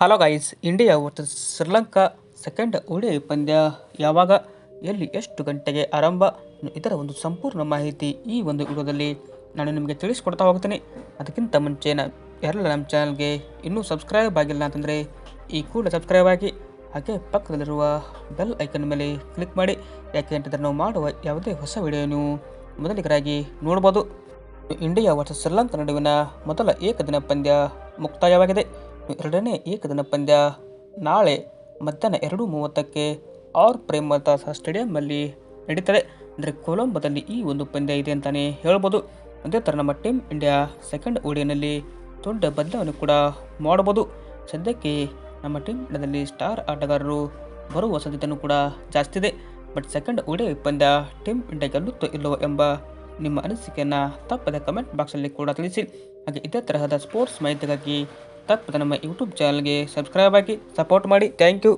Hello guys India versus Sri Lanka second ODI ಪಂದ್ಯ. ಯಾವಾಗ? ಎಲ್ಲಿ? ಎಷ್ಟು ಗಂಟೆಗೆ ಆರಂಭ? ಇದರ ಒಂದು ಸಂಪೂರ್ಣ ಮಾಹಿತಿ ಈ ಒಂದು ವಿಡಿಯೋದಲ್ಲಿ ನಾನು ನಿಮಗೆ ತಿಳಿಸ್ಕೊಡ್ತಾ ಹೋಗ್ತೀನಿ. ಅದಕ್ಕಿಂತ ಮುಂಚೆ ನ ಯಾರೆಲ್ಲ ನಮ್ಮ ಚಾನಲ್ಗೆ ಇನ್ನೂ ಸಬ್ಸ್ಕ್ರೈಬ್ ಆಗಿಲ್ಲ ಅಂತಂದರೆ ಈ ಕೂಡ ಸಬ್ಸ್ಕ್ರೈಬ್ ಆಗಿ, ಹಾಗೆ ಪಕ್ಕದಲ್ಲಿರುವ ಬೆಲ್ ಐಕನ್ ಮೇಲೆ ಕ್ಲಿಕ್ ಮಾಡಿ. ಯಾಕೆ ಅಂತಂದರೆ ನಾವು ಮಾಡುವ ಯಾವುದೇ ಹೊಸ ವಿಡಿಯೋ ಮೊದಲಿಗರಾಗಿ ನೋಡ್ಬೋದು. ಇಂಡಿಯಾ ವರ್ಸಸ್ ಶ್ರೀಲಂಕಾ ನಡುವಿನ ಮೊದಲ ಏಕದಿನ ಪಂದ್ಯ ಮುಕ್ತಾಯವಾಗಿದೆ. ಎರಡನೇ ಏಕದಿನ ಪಂದ್ಯ ನಾಳೆ ಮಧ್ಯಾಹ್ನ ಎರಡು ಮೂವತ್ತಕ್ಕೆ ಆರ್ ಪ್ರೇಮದಾಸ ಸ್ಟೇಡಿಯಂನಲ್ಲಿ ನಡೀತದೆ. ಅಂದರೆ ಕೊಲಂಬೋದಲ್ಲಿ ಈ ಒಂದು ಪಂದ್ಯ ಇದೆ ಅಂತಲೇ ಹೇಳ್ಬೋದು. ಅದೇ ಥರ ನಮ್ಮ ಟೀಮ್ ಇಂಡಿಯಾ ಸೆಕೆಂಡ್ ಓಡಿಯಲ್ಲಿ ದೊಡ್ಡ ಬದಲಾವಣೆ ಕೂಡ ಮಾಡ್ಬೋದು. ಸದ್ಯಕ್ಕೆ ನಮ್ಮ ಟೀಮ್ ಇಂಡಿಯಾದಲ್ಲಿ ಸ್ಟಾರ್ ಆಟಗಾರರು ಬರುವ ಸಾಧ್ಯತೆಯೂ ಕೂಡ ಜಾಸ್ತಿ ಇದೆ. ಬಟ್ ಸೆಕೆಂಡ್ ಓಡಿಯ ಪಂದ್ಯ ಟೀಮ್ ಇಂಡಿಯಾ ಗೆಲ್ಲುತ್ತೋ ಇಲ್ಲವೋ ಎಂಬ ನಿಮ್ಮ ಅನಿಸಿಕೆಯನ್ನು ತಪ್ಪದೆ ಕಮೆಂಟ್ ಬಾಕ್ಸಲ್ಲಿ ಕೂಡ ತಿಳಿಸಿ. ಹಾಗೆ ಇದೇ ತರಹದ ಸ್ಪೋರ್ಟ್ಸ್ ಮಾಹಿತಿಗಾಗಿ ತಪ್ಪದೆ ನಮ್ಮ ಯೂಟ್ಯೂಬ್ ಚಾನಲ್ಗೆ ಸಬ್ಸ್ಕ್ರೈಬ್ ಆಗಿ ಸಪೋರ್ಟ್ ಮಾಡಿ. Thank you